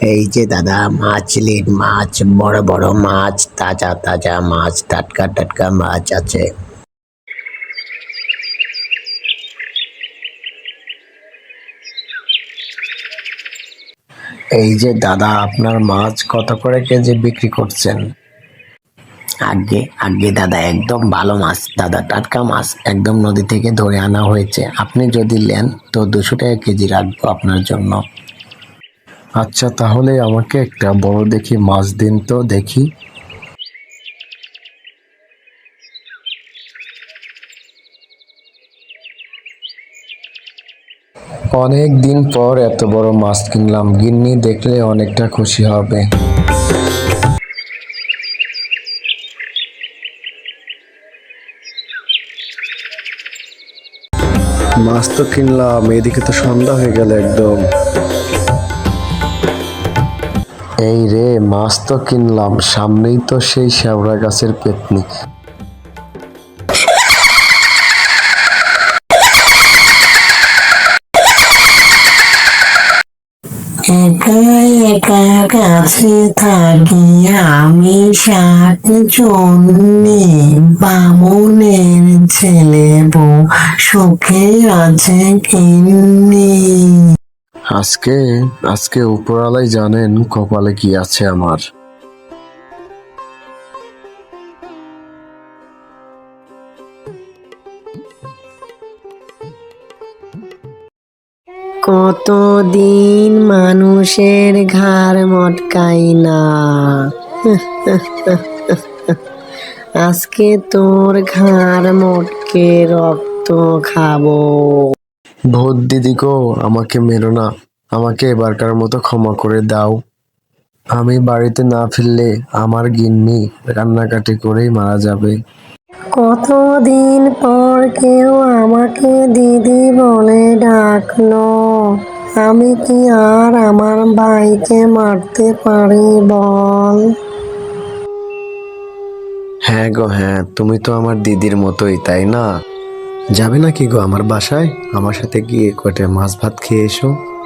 এই যে দাদা, মাছ লিন মাছ, বড় বড় মাছ, তাজা তাজা মাছ, টাটকা টাটকা মাছ আছে। এই যে দাদা, আপনার মাছ কত করে কেজি বিক্রি করছেন? আগে আগে দাদা, একদম ভালো মাছ। দাদা, টাটকা মাছ একদম নদী থেকে ধরে আনা হয়েছে। আপনি যদি নেন, তো দুশো টাকা কেজি রাখব আপনার জন্য। আচ্ছা তাহলে আমাকে একটা বড় দেখি, মাছ দিন তো দেখি। অনেক দিন পর এত বড় মাছ কিনলাম, গিন্নি দেখলে অনেকটা খুশি হবে। মাছ তো কিনলাম, এদিকে তো সন্ধ্যা হয়ে গেল একদম। মাছ তো কিনলাম, সামনেই তো সেই শ্যাওড়া গাছের পেতনি একা একা কাছে থাকি, আমি সাত জন্যে বামুনের ছেলে বউ সুখে আছে কিন্নি। আজকে আজকে উপরালাই জানেন কপালে কি আছে আমার। কতদিন মানুষের ঘাড় মটকাই না। আজকে তোর ঘাড় মটকে রক্ত খাব। ভূত দিদি গো আমাকে মেরো না। আমাকে এবারকার মতো ক্ষমা করে দাও। আমি বাড়িতে না ফিরলে আমার গিন্নি কান্নাকাটি করেই মারা যাবে। কতদিন পর কেউ আমাকে দিদি বলে ডাকলো? আমি কি আর আমার ভাইকে মারতে পারি বল? হ্যাঁ গো হ্যাঁ। তুমি তো আমার দিদির মতোই তাই না? যাবে না কি গো আমার বাসায়? আমার সাথে গিয়ে কটে মাছ ভাত খেয়ে এসো।